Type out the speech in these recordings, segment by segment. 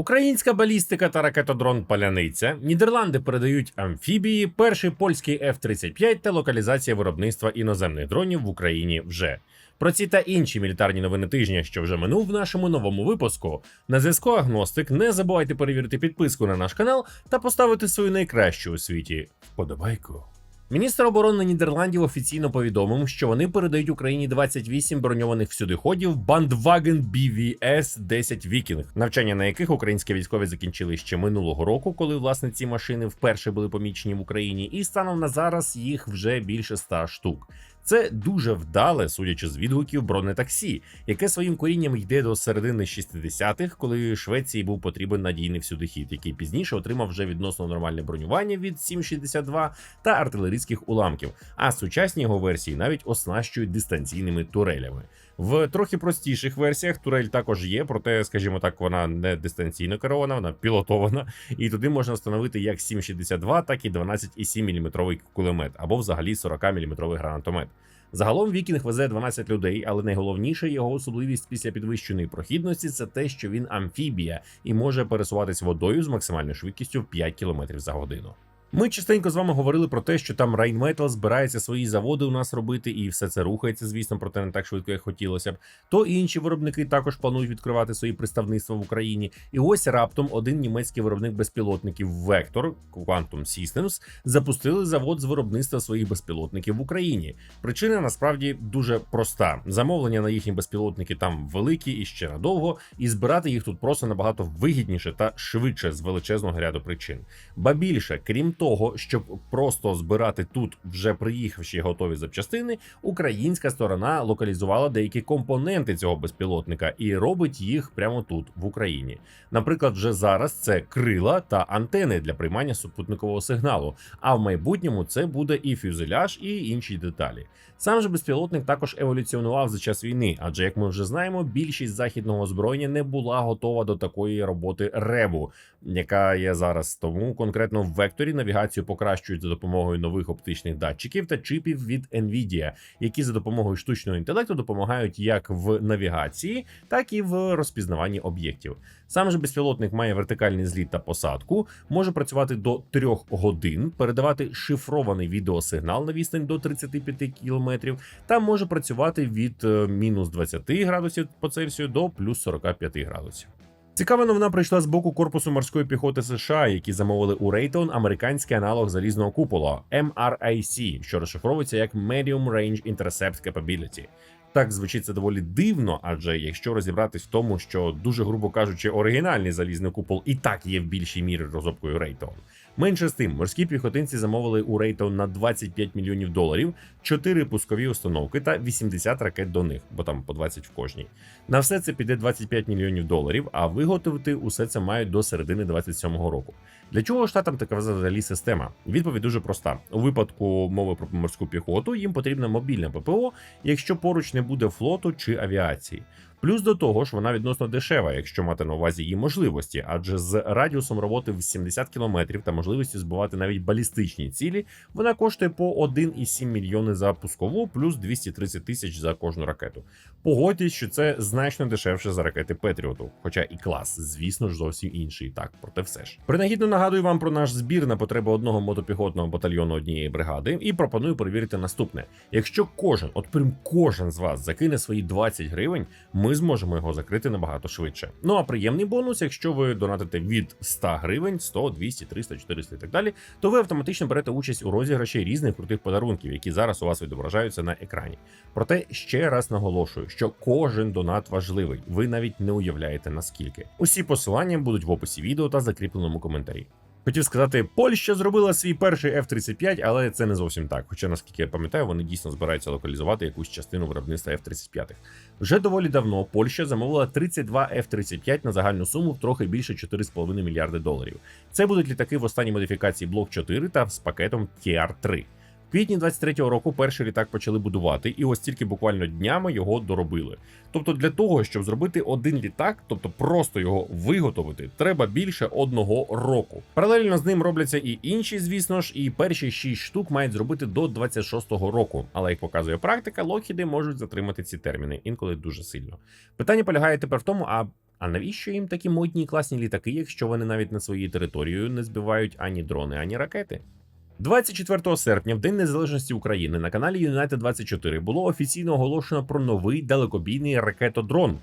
Українська балістика та ракетодрон Паляниця. Нідерланди передають амфібії, перший польський F-35 та локалізація виробництва іноземних дронів в Україні вже. Про ці та інші мілітарні новини тижня, що вже минув в нашому новому випуску. На зв'язку Агностик. Не забувайте перевірити підписку на наш канал та поставити свою найкращу у світі вподобайку. Міністр оборони Нідерландів офіційно повідомив, що вони передають Україні 28 броньованих всюдиходів Bandwagen BVS 10 Viking, навчання на яких українські військові закінчили ще минулого року, коли власне ці машини вперше були помічені в Україні, і станом на зараз їх вже більше 100 штук. Це дуже вдале, судячи з відгуків, бронетаксі, яке своїм корінням йде до середини 60-х, коли Швеції був потрібен надійний всюдихід, який пізніше отримав вже відносно нормальне бронювання від 7,62 та артилерійських уламків. А сучасні його версії навіть оснащують дистанційними турелями. В трохи простіших версіях турель також є, проте, скажімо так, вона не дистанційно керована, вона пілотована, і туди можна встановити як 7,62, так і 12,7 мм кулемет або взагалі 40 мм гранатомет. Загалом Вікінг везе 12 людей, але найголовніше його особливість після підвищеної прохідності це те, що він амфібія і може пересуватись водою з максимальною швидкістю в 5 км за годину. Ми частенько з вами говорили про те, що там Rheinmetall збирається свої заводи у нас робити, і все це рухається, звісно, проте не так швидко, як хотілося б. То інші виробники також планують відкривати свої представництва в Україні. І ось раптом один німецький виробник безпілотників Vector Quantum Systems запустили завод з виробництва своїх безпілотників в Україні. Причина насправді дуже проста: замовлення на їхні безпілотники там великі і ще надовго, і збирати їх тут просто набагато вигідніше та швидше з величезного ряду причин. Ба більше, крім того, щоб просто збирати тут, вже приїхавши готові запчастини, українська сторона локалізувала деякі компоненти цього безпілотника і робить їх прямо тут, в Україні. Наприклад, вже зараз це крила та антени для приймання супутникового сигналу. А в майбутньому це буде і фюзеляж, і інші деталі. Сам же безпілотник також еволюціонував за час війни, адже як ми вже знаємо, більшість західного озброєння не була готова до такої роботи ребу, яка є зараз. Тому конкретно в векторі навігацію покращують за допомогою нових оптичних датчиків та чипів від Nvidia, які за допомогою штучного інтелекту допомагають як в навігації, так і в розпізнаванні об'єктів. Сам же безпілотник має вертикальний зліт та посадку, може працювати до 3 годин, передавати шифрований відеосигнал на відстань до 35 км, та може працювати від е, мінус 20 градусів по Цельсію до плюс 45 градусів. Цікава новина прийшла з боку корпусу морської піхоти США, які замовили у Рейтон американський аналог залізного купола MRIC, що розшифровується як Medium Range Intercept Capability. Так звучить це доволі дивно, адже якщо розібратись в тому, що дуже грубо кажучи, оригінальний залізний купол і так є в більшій мірі розробкою Raytheon. Менше з тим, морські піхотинці замовили у Raytheon на 25 мільйонів доларів, 4 пускові установки та 80 ракет до них, бо там по 20 в кожній. На все це піде 25 мільйонів доларів, а виготовити усе це мають до середини 27-го року. Для чого штатам така взагалі система? Відповідь дуже проста: у випадку мови про морську піхоту їм потрібна мобільна ППО, якщо поруч не буде флоту чи авіації. Плюс до того ж, вона відносно дешева, якщо мати на увазі її можливості, адже з радіусом роботи в 70 км та можливістю збивати навіть балістичні цілі, вона коштує по 1,7 мільйони за пускову, плюс 230 тисяч за кожну ракету. Погодьтесь, що це значно дешевше за ракети Петріоту, хоча і клас, звісно ж, зовсім інший. Так, проте все ж. Принагідно нагадую вам про наш збір на потреби одного мотопіхотного батальйону однієї бригади і пропоную перевірити наступне: якщо кожен, от прям кожен з вас закине свої 20 гривень, ми зможемо його закрити набагато швидше. Ну а приємний бонус, якщо ви донатите від 100 гривень, 100, 200, 300, 400 і так далі, то ви автоматично берете участь у розіграші різних крутих подарунків, які зараз у вас відображаються на екрані. Проте ще раз наголошую, що кожен донат важливий. Ви навіть не уявляєте наскільки. Усі посилання будуть в описі відео та закріпленому коментарі. Хотів сказати, Польща зробила свій перший F-35, але це не зовсім так. Хоча, наскільки я пам'ятаю, вони дійсно збираються локалізувати якусь частину виробництва F-35. Вже доволі давно Польща замовила 32 F-35 на загальну суму трохи більше 4,5 мільярди доларів. Це будуть літаки в останній модифікації Блок 4 та з пакетом TR-3. Квітні 23-го року перший літак почали будувати, і ось тільки буквально днями його доробили. Тобто, для того, щоб зробити один літак, тобто просто його виготовити, треба більше одного року. Паралельно з ним робляться і інші, звісно ж, і перші 6 штук мають зробити до 26-го року. Але як показує практика, локхіди можуть затримати ці терміни інколи дуже сильно. Питання полягає тепер в тому, а А навіщо їм такі модні класні літаки, якщо вони навіть над своєю територією не збивають ані дрони, ані ракети? 24 серпня, в День Незалежності України, на каналі United 24 було офіційно оголошено про новий далекобійний ракетодрон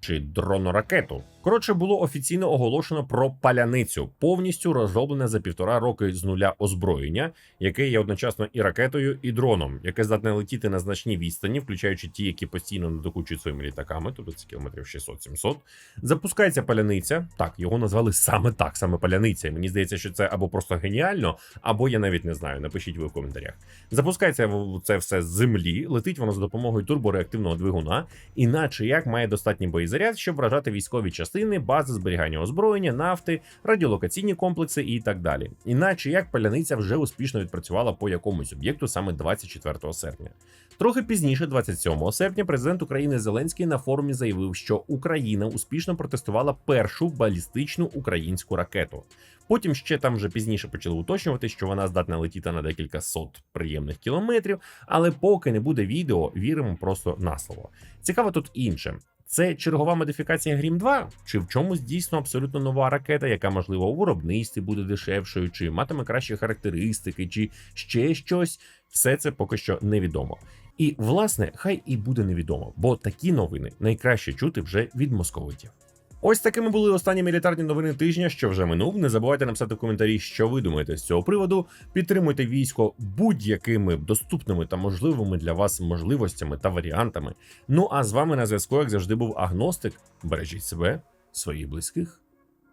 чи дроноракету. Коротше, було офіційно оголошено про паляницю, повністю розроблене за півтора роки з нуля озброєння, яке є одночасно і ракетою, і дроном, яке здатне летіти на значні відстані, включаючи ті, які постійно не докучують своїми літаками, тобто це кілометрів 600-700. Запускається паляниця. Так, його назвали саме так, саме паляниця. Мені здається, що це або просто геніально, або я навіть не знаю. Напишіть ви в коментарях. Запускається це все з землі, летить воно за допомогою турбореактивного двигуна, іначе як має достатній боєзаряд, щоб вражати військові частини, бази зберігання озброєння, нафти, радіолокаційні комплекси і так далі. Іначе як паляниця вже успішно відпрацювала по якомусь об'єкту саме 24 серпня. Трохи пізніше, 27 серпня, президент України Зеленський на форумі заявив, що Україна успішно протестувала першу балістичну українську ракету. Потім ще там вже пізніше почали уточнювати, що вона здатна летіти на декілька сот приємних кілометрів, але поки не буде відео, віримо просто на слово. Цікаво тут інше. Це чергова модифікація Грім 2, чи в чомусь дійсно абсолютно нова ракета, яка можливо у виробництві буде дешевшою, чи матиме кращі характеристики, чи ще щось. Все це поки що невідомо. І власне, хай і буде невідомо, бо такі новини найкраще чути вже від московитів. Ось такими були останні мілітарні новини тижня, що вже минув. Не забувайте написати в коментарі, що ви думаєте з цього приводу. Підтримуйте військо будь-якими доступними та можливими для вас можливостями та варіантами. Ну а з вами на зв'язку, як завжди, був агностик. Бережіть себе, своїх близьких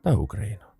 та Україну.